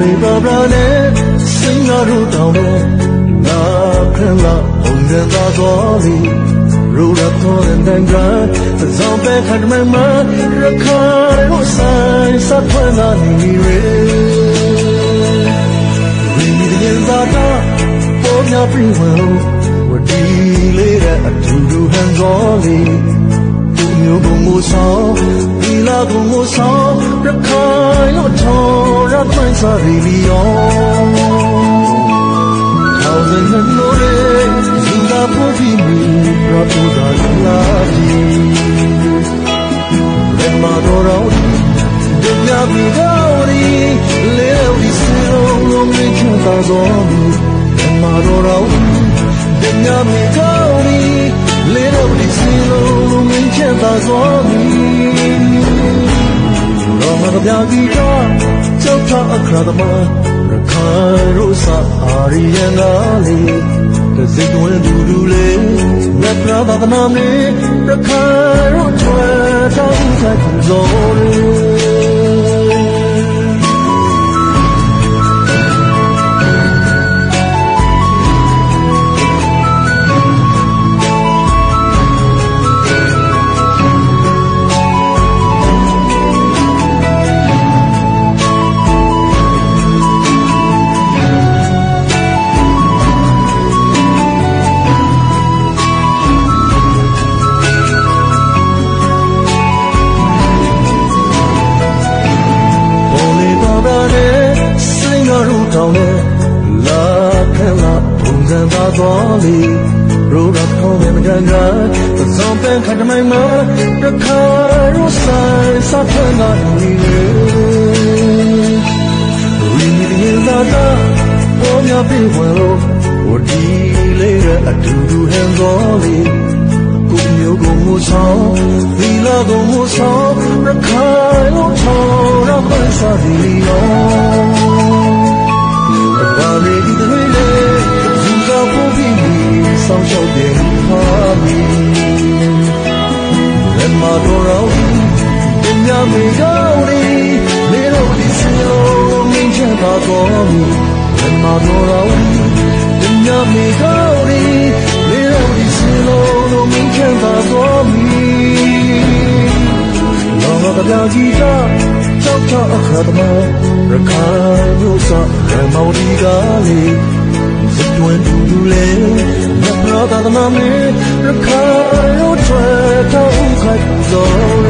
တော်ရနဲ့စင်ရူတောင်းနဲ့နာခရလာဘုံရသာတော်လီရူရတော်တဲ့တန်ကဇောင်းပဲခတ်မမရခါရိုဆိုင်စတ်ဖွင့်လာနေရေ We need to get that for your free will we're dealing at to do hands on သူမျိုးကိုမိုးဆောင်ဒီလာကိုမိုးဆောင်ရခိုင်လို့ထော်ရခွင့်စားရီလီယောထောင်တဲ့နိုးရဲ့ဇင်သာဖို့ဒီမီရပူသာလာဒီလက်မတော်တော်ဒီမြတ်မီတော်ရီလေဝီစီလုံးလုံး မြင့်ချတာတော်မူလက်မတော်တော်ဒီမြတ်မီတော်ရီလေဝီစီလုံးလုံးမြင့်ချတာတော်မူတော်မတော်ပြာ ကြီးတော့ကြောက်ချအခရသမရခိုင်ရိုးစာအာရီယန်နာလေးတစိတ်ဝင်ဒူဒူလေးမြတ်နာသာသနာမေရခိုင်ရိုးချွဲတောင်းတဲ့ဇော်လေး တ်ငါတို့တောင်းနဲ့လာခဲလာပုံစံသာတော်လေရိုးရခေါင်းနဲ့ကန်ကန်သုံးပန်းခတ်မိုင်မှာတခါရိုးဆိုင်စပ်ထွန်းလာနေလေဝီမီရင်သာတာပေါ်များပြေဝင်လို့ဝဒီလေးရဲ့အတူတူဟန်တော်လေးကိုမျိုးကိုမူဆောင်ဒီလာကိုမူဆောင်ရခိုင်လို့ထော် တော်ရောတင်ညာမေကောင်းလေးလေတော့ဒီစလုံးမင်းချတာတော်မီလက်မတော်ရောတင်ညာမေကောင်းလေးလေတော့ဒီစလုံးလုံးမင်းချတာတော်မီလောကပြကြီးကကြောက်ချအခါသမရခိုင်မျိုးစားရမော်ဒီကလေးစတွင်တူတူလေးမြတ်တော်သာသနာမေရခိုင်ရောထွဲထော က်ခိုက်တော်